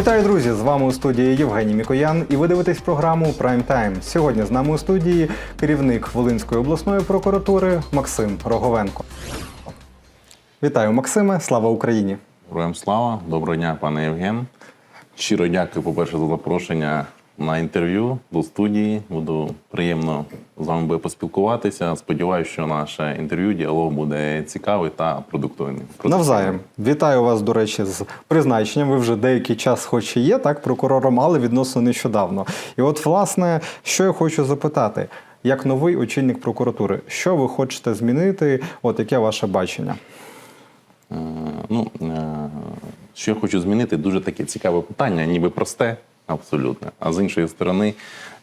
Вітаю, друзі! З вами у студії Євгеній Мікоян, і ви дивитесь програму Прайм Тайм. Сьогодні з нами у студії керівник Волинської обласної прокуратури Максим Роговенко. Вітаю, Максиме! Слава Україні! Героям слава, доброго дня, пане Євген. Щиро дякую, по-перше, за запрошення на інтерв'ю до студії. Буду приємно з вами буде поспілкуватися. Сподіваюся, що наше інтерв'ю, діалог буде цікавий та продуктивний. Навзаєм. Вітаю вас, до речі, з призначенням. Ви вже деякий час, хоч і є, так, прокурором, але відносно нещодавно. І от, власне, що я хочу запитати, як новий очільник прокуратури, що ви хочете змінити? От яке ваше бачення? Е, Ну, е, що я хочу змінити, дуже таке цікаве питання, ніби просте, абсолютно. А з іншої сторони,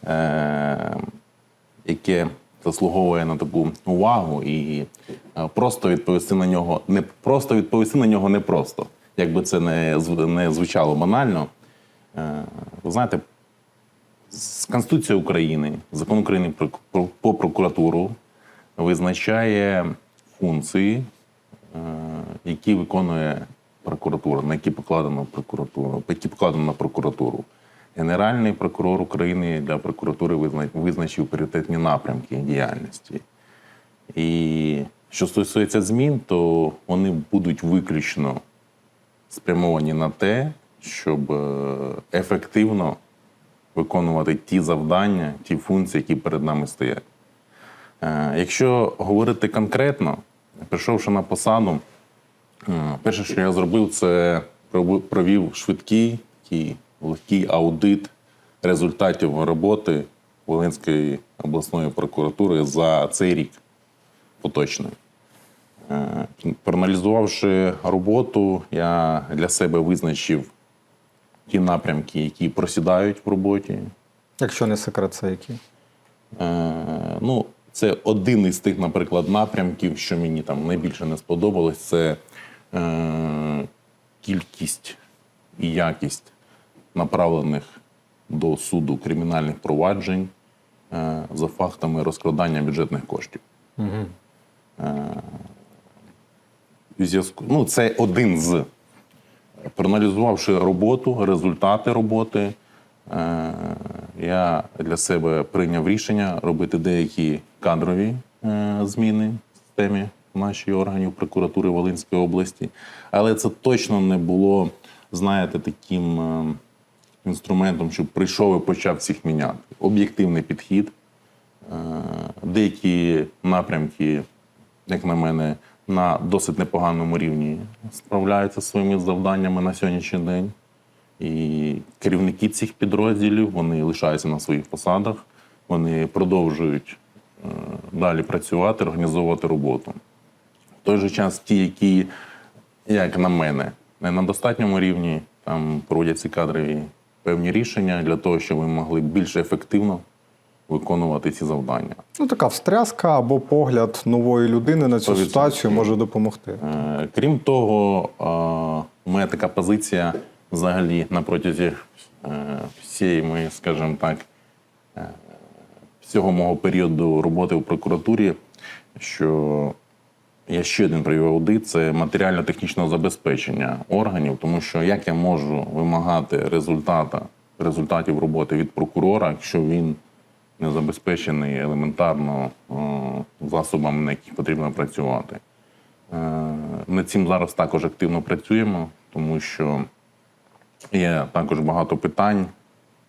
е, яке заслуговує на таку увагу і е, просто відповісти на нього, не просто відповісти на нього непросто. Якби це не, не звучало банально. Е, Ви знаєте, з Конституції України, закон України про, про, прокуратуру визначає функції, е, які виконує прокуратура, на які покладено прокуратуру, які покладено на прокуратуру. Генеральний прокурор України для прокуратури визначив пріоритетні напрямки діяльності. І що стосується змін, то вони будуть виключно спрямовані на те, щоб е, ефективно виконувати ті завдання, ті функції, які перед нами стоять. Е, Якщо говорити конкретно, прийшовши на посаду, е, перше, що я зробив, це провів швидкий легкий аудит результатів роботи Волинської обласної прокуратури за цей рік поточний. Е, Проаналізувавши роботу, я для себе визначив ті напрямки, які просідають в роботі, Якщо не секрет, це які? Е, ну, це один із тих, наприклад, напрямків, що мені там найбільше не сподобалось, це е, кількість і якість направлених до суду кримінальних проваджень е, за фактами розкрадання бюджетних коштів. У зв'язку, ну, це один з. Проаналізувавши роботу, результати роботи, е, я для себе прийняв рішення робити деякі кадрові зміни в системі нашої органів прокуратури Волинської області. Але це точно не було, знаєте, таким е, інструментом, що прийшов і почав всіх міняти. Об'єктивний підхід. Е, Деякі напрямки, як на мене, на досить непоганому рівні справляються зі своїми завданнями на сьогоднішній день. І керівники цих підрозділів вони лишаються на своїх посадах, вони продовжують е, далі працювати, організовувати роботу. В той же час ті, які, як на мене, не на достатньому рівні, там проводять ці кадрові певні рішення для того, щоб ми могли більш ефективно виконувати ці завдання. Ну, така встряска або погляд нової людини на цю 100%. ситуацію може допомогти. Е, Крім того, е, у мене така позиція взагалі на протязі е, всієї моєї, скажімо так, е, всього мого періоду роботи в прокуратурі, що я ще один провів аудит це матеріально-технічного забезпечення органів, тому що як я можу вимагати результата, результатів роботи від прокурора, якщо він не забезпечений елементарно е, засобами, на яких потрібно працювати. Е, Над цим зараз також активно працюємо, тому що є також багато питань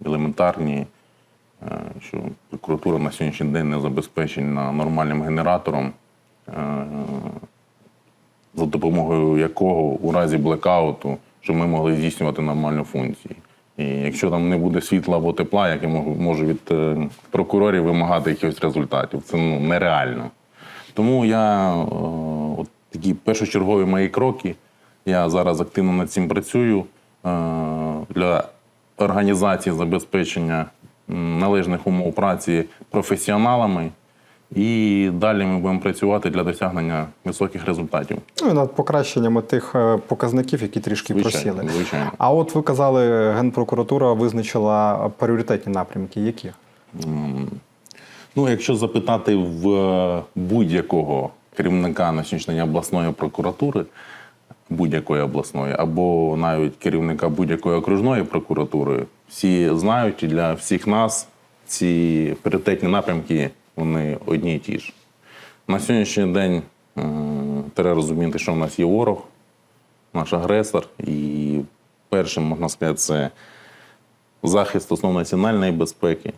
елементарні, е, що прокуратура на сьогоднішній день не забезпечена нормальним генератором, е, за допомогою якого у разі блекауту, щоб ми могли здійснювати нормальну функцію. І якщо там не буде світла або тепла, як я можу- від е, прокурорів вимагати якихось результатів, це ну, нереально. Тому я е, от такі першочергові мої кроки. Я зараз активно над цим працюю е, для організації забезпечення належних умов праці професіоналами. І далі ми будемо працювати для досягнення високих результатів. Ну і над покращеннями тих е, показників, які трішки Звичайно, просіли. звичайно. А от ви казали, Генпрокуратура визначила пріоритетні напрямки. Які? Ну, якщо запитати в будь-якого керівника на сьогоднішній обласної прокуратури, будь-якої обласної, або навіть керівника будь-якої окружної прокуратури, всі знають і для всіх нас ці пріоритетні напрямки вони одні і ті ж. На сьогоднішній день м, треба розуміти, що в нас є ворог, наш агресор, і першим, можна сказати, це захист основ національної безпеки.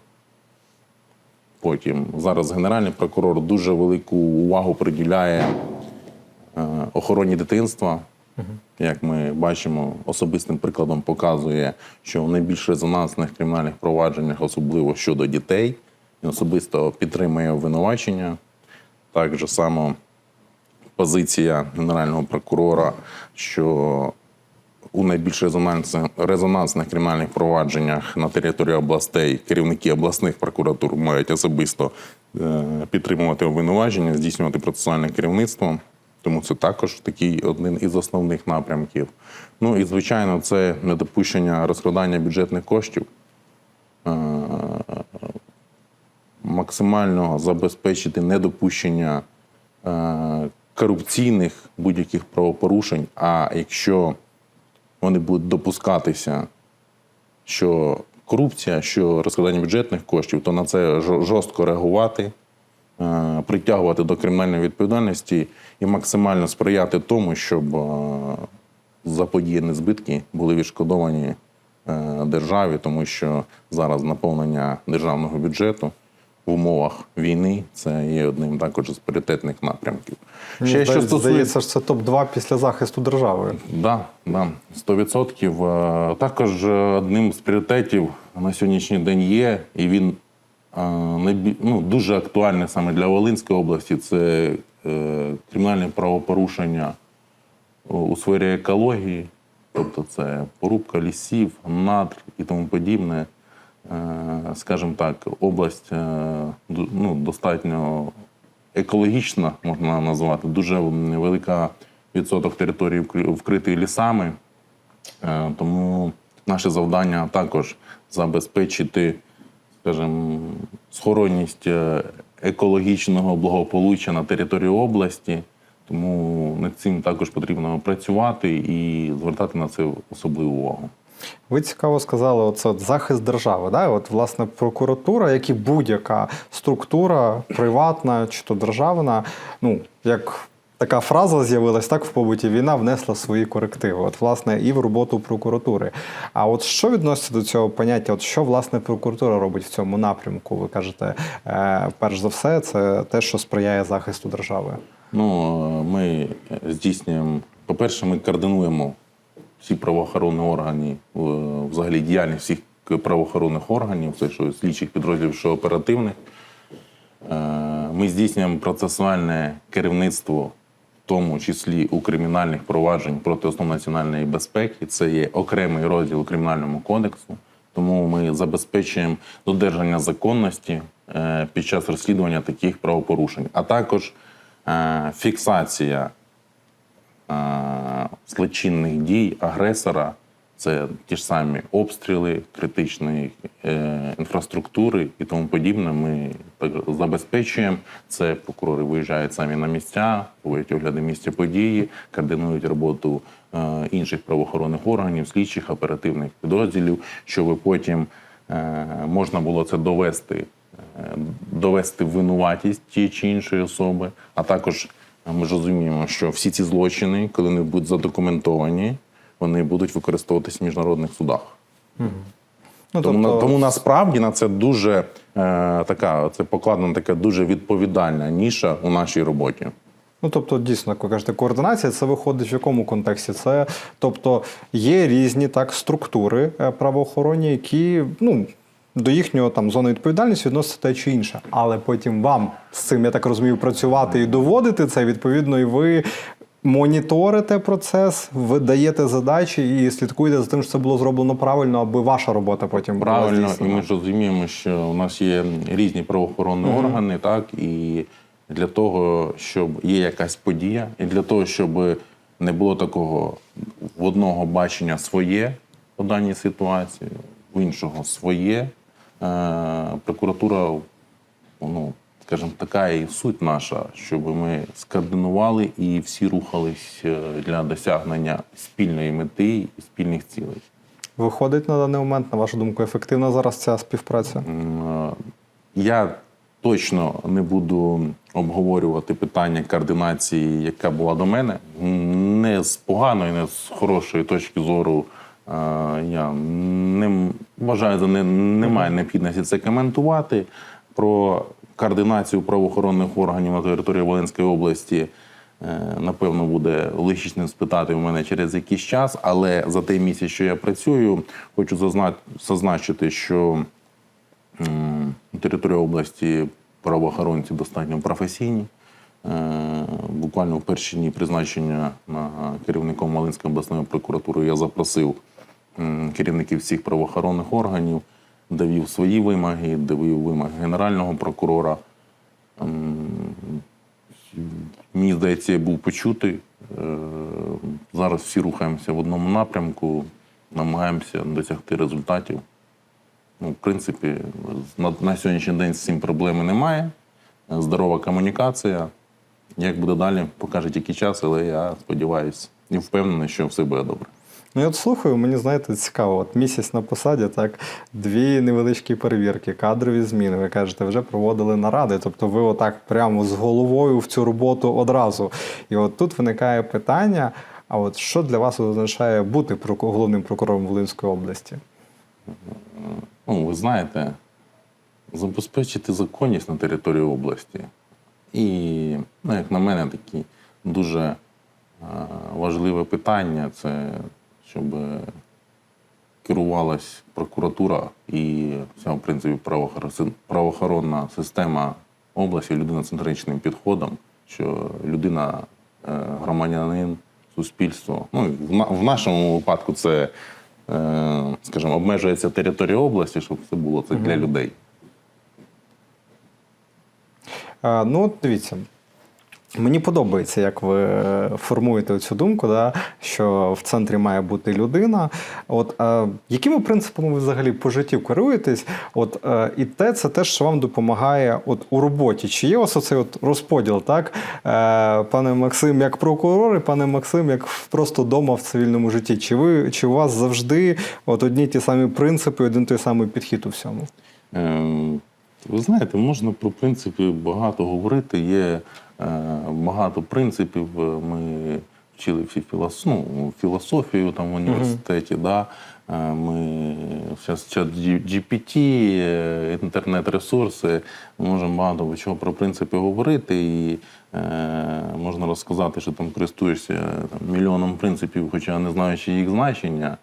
Потім зараз Генеральний прокурор дуже велику увагу приділяє е, охороні дитинства. Як ми бачимо, особистим прикладом показує, що в найбільш резонансних кримінальних провадженнях, особливо щодо дітей, він особисто підтримує обвинувачення. Так же само позиція Генерального прокурора, що у найбільш резонансних, кримінальних провадженнях на території областей керівники обласних прокуратур мають особисто е, підтримувати обвинувачення, здійснювати процесуальне керівництво. Тому це також такий один із основних напрямків. Ну і звичайно, це недопущення розкрадання бюджетних коштів. Максимально забезпечити недопущення е, корупційних будь-яких правопорушень. А якщо вони будуть допускатися, що корупція, що розкрадання бюджетних коштів, то на це жо- жорстко реагувати, е, притягувати до кримінальної відповідальності і максимально сприяти тому, щоб е, заподіяні збитки були відшкодовані державі, тому що зараз наповнення державного бюджету в умовах війни це є одним також з пріоритетних напрямків. Мені здається, здається, що це топ-2 після захисту держави. Да, да, 100%. Е, Також е, одним з пріоритетів на сьогоднішній день є, і він е, ну, дуже актуальний саме для Волинської області. Це кримінальне правопорушення у сфері екології, тобто це порубка лісів, надр і тому подібне. Е, Скажімо так, область е, ну, достатньо екологічна, можна назвати, дуже велика відсоток території вкритий лісами. Е, Тому наше завдання також забезпечити, скажімо, схоронність екологічного благополуччя на території області. Тому над цим також потрібно працювати і звертати на це особливу увагу. Ви цікаво сказали, оце от захист держави. Да? От, власне, прокуратура, як і будь-яка структура, приватна чи то державна, ну, як така фраза з'явилась, так в побуті війна внесла свої корективи. От, власне, і в роботу прокуратури. А от що відноситься до цього поняття? От що власне прокуратура робить в цьому напрямку? Ви кажете, е, перш за все, це те, що сприяє захисту держави. Ну, е, ми здійснюємо, по-перше, ми координуємо всі правоохоронні органи, е, взагалі діяльність всіх правоохоронних органів, це що слідчих підрозділів, що оперативних. Е, Ми здійснюємо процесуальне керівництво, в тому числі у кримінальних проваджень проти основ національної безпеки. Це є окремий розділ кримінальному кодексу. Тому ми забезпечуємо додержання законності е, під час розслідування таких правопорушень, а також фіксація злочинних дій агресора. Це ті ж самі обстріли критичної е, інфраструктури і тому подібне. Ми так забезпечуємо. Це прокурори виїжджають самі на місця, проводять огляди місця події, координують роботу е, інших правоохоронних органів, слідчих оперативних підрозділів, щоб потім е, можна було це довести, довести винуватість тієї чи іншої особи. А також ми ж розуміємо, що всі ці злочини, коли вони будуть задокументовані, вони будуть використовуватись в міжнародних судах. Ну, Тому, на- тому насправді на це дуже е, така, це покладена така дуже відповідальна ніша у нашій роботі. Ну, тобто, дійсно, як ви кажете, координація це виходить в якому контексті? Це тобто є різні так структури е, правоохоронні, які ну. До їхнього там зони відповідальності відноситься те чи інше. Але потім вам з цим, я так розумію, працювати і доводити це, відповідно, і ви моніторите процес, ви даєте задачі і слідкуєте за тим, що це було зроблено правильно, аби ваша робота потім була Правильно, і ми ж розуміємо, що у нас є різні правоохоронні органи, так і для того, щоб є якась подія, і для того, щоб не було такого в одного бачення своє по даній ситуації, в іншого своє. Е, прокуратура, ну скажімо, така і суть наша, щоб ми скоординували і всі рухались е, для досягнення спільної мети і спільних цілей. Виходить на даний момент, на вашу думку, ефективна зараз ця співпраця? Е, Я точно не буду обговорювати питання координації, яка була до мене. Не з поганої, не з хорошої точки зору. Я не вважаю не, немає необхідності це коментувати. Про координацію правоохоронних органів на території Волинської області. е, Напевно, буде логічним спитати у мене через якийсь час, але за той місяць, що я працюю, хочу зазна- зазначити, що На території області правоохоронці достатньо професійні. Е, Буквально в перші дні призначення на керівником Малинської обласної прокуратури я запросив керівників всіх правоохоронних органів, довів свої вимоги, довів вимоги генерального прокурора. Мені здається, я був почутий. Е, Зараз всі рухаємося в одному напрямку, намагаємося досягти результатів. Ну, в принципі, на, на сьогоднішній день з цим проблеми немає. Здорова комунікація. Як буде далі, покаже тільки час, але я сподіваюся і впевнений, що все буде добре. Ну, я от слухаю, мені знаєте, цікаво. От місяць на посаді, так, дві невеличкі перевірки, кадрові зміни. Ви кажете, вже проводили наради. Тобто ви отак прямо з головою в цю роботу одразу. І от тут виникає питання: а от що для вас означає бути головним прокурором Волинської області? Ну, ви знаєте, забезпечити законність на території області. І, ну, як на мене, такі дуже е, важливе питання це щоб керувалась прокуратура і вся, в принципі, правоохор- правоохоронна система області людиноцентричним підходом, що людина, е, громадянин, суспільство. Ну, в, нашому випадку це, е, скажімо, обмежується територія області, щоб це було це для людей. Е, Ну, от дивіться. Мені подобається, як ви е, формуєте цю думку, да, що в центрі має бути людина. От е, якими принципами ви взагалі по житті керуєтесь? От е, і те, це те, що вам допомагає от у роботі. Чи є у вас оцей от розподіл, так? Е, пане Максим, як прокурор, і пане Максим, як просто дома в цивільному житті? Чи ви чи у вас завжди от одні ті самі принципи, один той самий підхід у всьому? Е, Ви знаєте, можна про принципи багато говорити. Є багато принципів. Е, Ми вчили всі філос... ну, філософію там в університеті. Да? Е, Ми зараз чат GPT, е, інтернет-ресурси. Ми можемо багато чого про принципи говорити. І е, можна розказати, що там користуєшся там, мільйоном принципів, хоча не знаючи їх значення.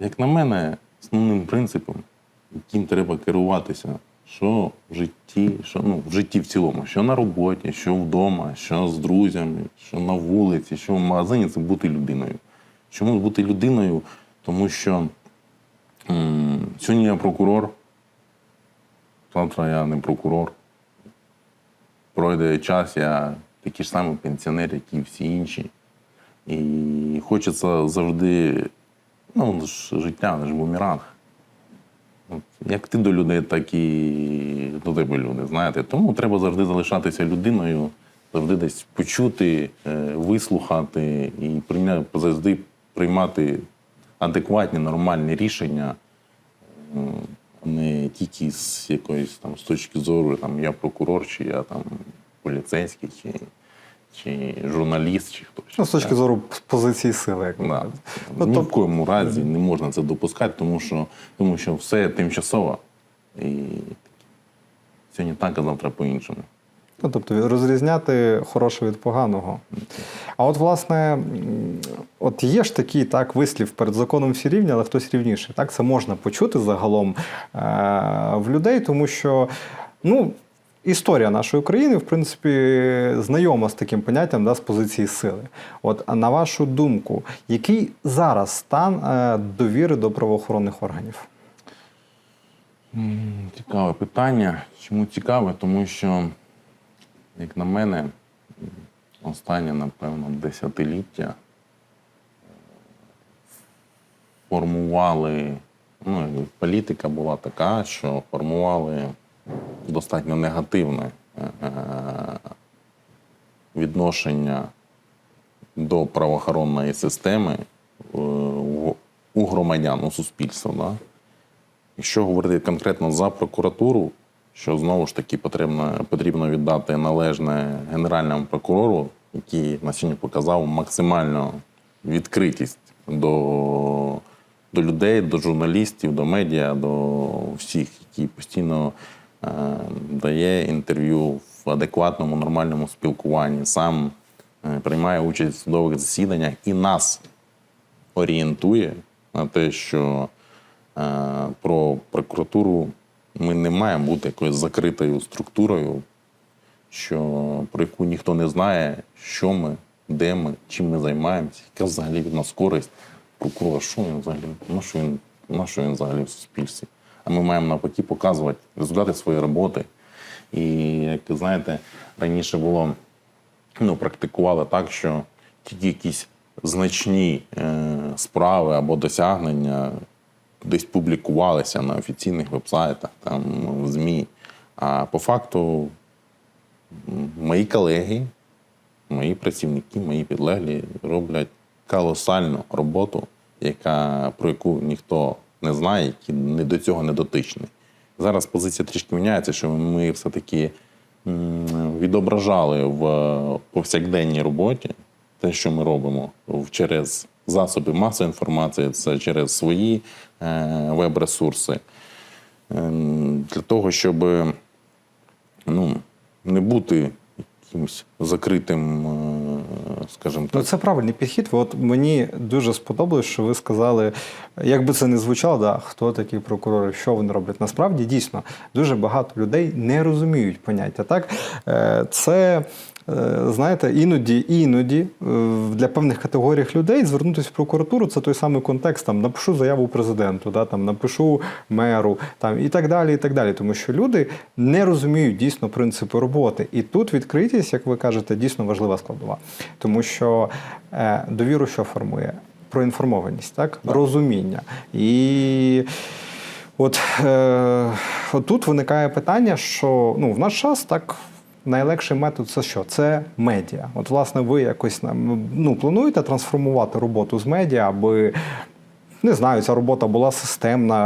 Як на мене, основним принципом, яким треба керуватися, що в житті, що ну, в житті в цілому, що на роботі, що вдома, що з друзями, що на вулиці, що в магазині, це бути людиною. Чому бути людиною? Тому що м, сьогодні я прокурор, завтра я не прокурор. Пройде час, я такий ж самий пенсіонер, як і всі інші. І хочеться завжди, ну, життя, це ж бумеранг. Як ти до людей, так і до тебе люди, знаєте. Тому треба завжди залишатися людиною, завжди десь почути, е, вислухати і прийня- завжди приймати адекватні, нормальні рішення, е, не тільки з якоїсь там з точки зору, там я прокурор, чи я там поліцейський, чи, чи журналіст, чи хтось. Ну, з точки зору позиції сили, як Да. Ну, Ні то- в коєму разі не можна це допускати, тому що, тому що все тимчасово. І сьогодні так, а завтра по-іншому. Ну, тобто розрізняти хороше від поганого. А от, власне, от є ж такий так, вислів перед законом всі рівні, але хтось рівніший. Так, це можна почути загалом е- в людей, тому що ну, історія нашої країни, в принципі, знайома з таким поняттям да, з позиції сили. От, на вашу думку, який зараз стан е- довіри до правоохоронних органів? Цікаве питання. Чому цікаве? Тому що, як на мене, останнє, напевно, десятиліття е, формували, ну, політика була така, що формували достатньо негативне е, відношення до правоохоронної системи е, у- громадян, у суспільства. Да? Якщо говорити конкретно за прокуратуру, що знову ж таки потрібно, потрібно віддати належне генеральному прокурору, який на сьогодні показав максимальну відкритість до, до людей, до журналістів, до медіа, до всіх, які постійно е, дає інтерв'ю в адекватному, нормальному спілкуванні, сам е, приймає участь в судових засіданнях і нас орієнтує на те, що е, про прокуратуру ми не маємо бути якоюсь закритою структурою, що, про яку ніхто не знає, що ми, де ми, чим ми займаємося, яка взагалі від нас користь. Прокурор, що він взагалі, на що він, на що він взагалі в суспільстві? А ми маємо навпаки показувати результати своєї роботи. І як ви знаєте, раніше було ну, практикували так, що тільки якісь значні е, справи або досягнення десь публікувалися на офіційних вебсайтах, там, в ЗМІ. А по факту мої колеги, мої працівники, мої підлеглі роблять колосальну роботу, яка, про яку ніхто не знає, які не до цього не дотичний. Зараз позиція трішки міняється, що ми все-таки відображали в повсякденній роботі те, що ми робимо через засоби масової інформації, це через свої е, веб-ресурси, Ем, для того, щоб ну, не бути якимось закритим, скажімо скажімо Ну, так. це правильний підхід. От мені дуже сподобалось, що ви сказали, як би це не звучало, да, хто такі прокурори, що вони роблять. Насправді дійсно дуже багато людей не розуміють поняття. Так Е, це. Е, Знаєте, іноді, іноді е, для певних категорій людей звернутися в прокуратуру це той самий контекст. Там напишу заяву президенту, да, там напишу меру, там і так далі. І так далі. Тому що люди не розуміють дійсно принципи роботи. І тут відкритість, як ви кажете, дійсно важлива складова. Тому що е, довіру, що формує? Проінформованість, так? розуміння. І от, е, от тут виникає питання, що ну, в наш час так. Найлегший метод це що? Це медіа. От, власне, ви якось ну, плануєте трансформувати роботу з медіа, аби не знаю, ця робота була системна,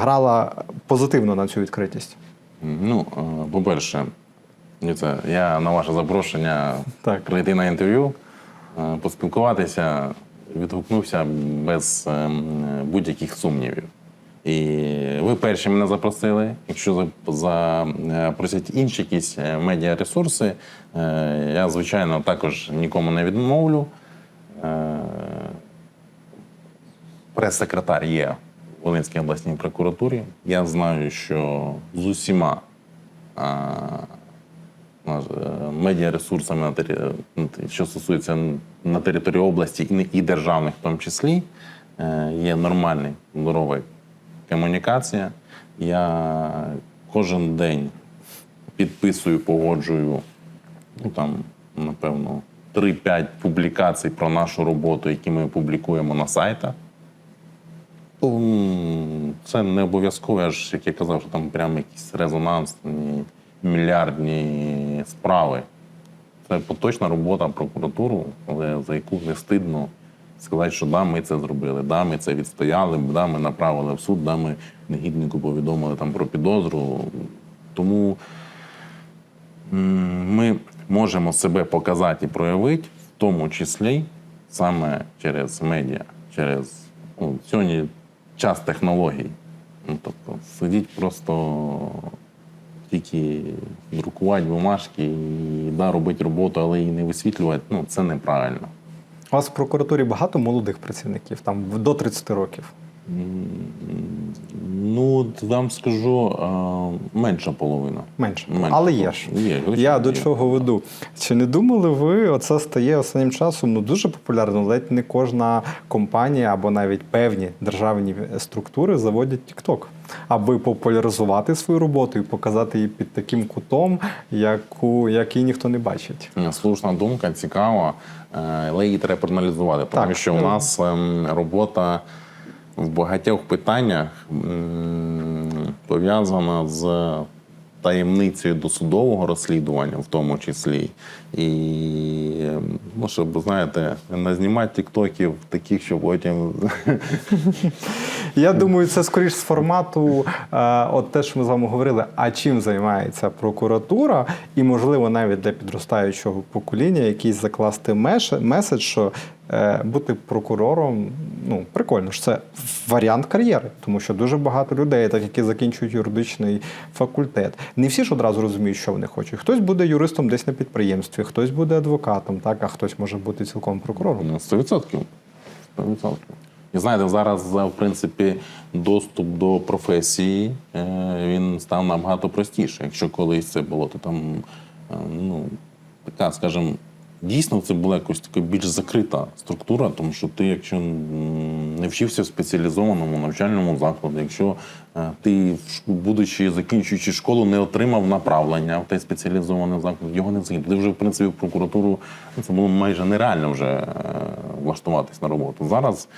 грала позитивно на цю відкритість. Ну, е, по-перше, я на ваше запрошення Так. прийти на інтерв'ю, е, поспілкуватися, відгукнувся без ем, будь-яких сумнівів. І перші мене запросили. Якщо за- запросять інші якісь е, медіаресурси, е, я, звичайно, також нікому не відмовлю. Е, Прес-секретар є в Волинській обласній прокуратурі. Я знаю, що з усіма е, медіаресурсами, що стосується на території області і державних в тому числі, е, є нормальна, здорова комунікація. Я кожен день підписую, погоджую ну, там, напевно, 3-5 публікацій про нашу роботу, які ми публікуємо на сайтах. Це не обов'язково, я ж, як я казав, що там прямо якісь резонансні мільярдні справи. Це поточна робота прокуратури, але за яку не стидно сказати, що да, ми це зробили, да, ми це відстояли, да, ми направили в суд, да, ми негіднику повідомили там про підозру. Тому ми можемо себе показати і проявити, в тому числі саме через медіа, через ну, сьогодні час технологій. Ну, тобто сидіть просто тільки друкувати бумажки і да, робити роботу, але її не висвітлювати, ну це неправильно. У вас в прокуратурі багато молодих працівників, там до 30 років. Ну, вам скажу, менша половина. Менше. Менше. Але є ж. Є, Я до є. чого веду. Чи не думали ви, оце стає останнім часом ну, дуже популярно, ледь не кожна компанія або навіть певні державні структури заводять TikTok, аби популяризувати свою роботу і показати її під таким кутом, яку, який ніхто не бачить. Слушна думка, цікава, е, але її треба проаналізувати, тому Так. що у нас ем, робота в багатьох питаннях пов'язана з таємницею досудового розслідування, в тому числі. І ну, щоб, знаєте, не знімати тіктоків таких, що потім Я думаю, це скоріш з формату, е, от те, що ми з вами говорили, а чим займається прокуратура, і, можливо, навіть для підростаючого покоління якийсь закласти меседж, що бути прокурором, ну, прикольно ж це варіант кар'єри, тому що дуже багато людей, так які закінчують юридичний факультет. Не всі ж одразу розуміють, що вони хочуть. Хтось буде юристом десь на підприємстві, хтось буде адвокатом, так, а хтось може бути цілком прокурором. Ну, 100%. 100%. І знаєте, зараз, е, в принципі, доступ до професії е, він став набагато простіше. Якщо колись це було, то там, е, ну, така, скажімо, дійсно це була якось така більш закрита структура, тому що ти, якщо не вчився в спеціалізованому навчальному закладі, якщо е, ти, будучи закінчуючи школу, не отримав направлення в той спеціалізований заклад, його не загинув. Ти вже, в принципі, в прокуратуру ну, це було майже нереально вже е, влаштуватись на роботу. Зараз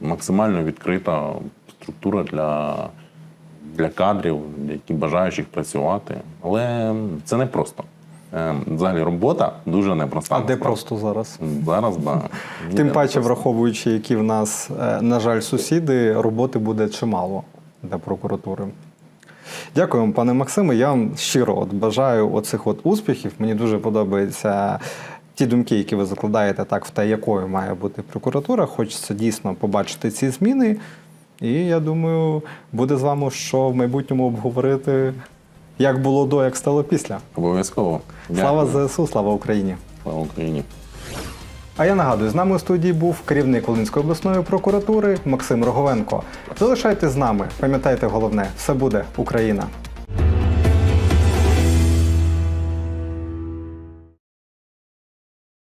максимально відкрита структура для, для кадрів, які бажаючих працювати. Але це не просто. Е, Взагалі робота дуже непроста. А де просто зараз? Зараз, да. Тим паче, враховуючи, які в нас, е, на жаль, сусіди, роботи буде чимало для прокуратури. Дякую вам, пане Максиме. Я вам щиро от бажаю оцих от успіхів. Мені дуже подобаються ті думки, які ви закладаєте так в те, якою має бути прокуратура. Хочеться дійсно побачити ці зміни. І я думаю, буде з вами що в майбутньому обговорити, як було до, як стало після. Обов'язково. Слава ЗСУ, слава Україні! Слава Україні. А я нагадую, з нами у студії був керівник Волинської обласної прокуратури Максим Роговенко. Залишайтесь з нами, пам'ятайте головне, все буде Україна.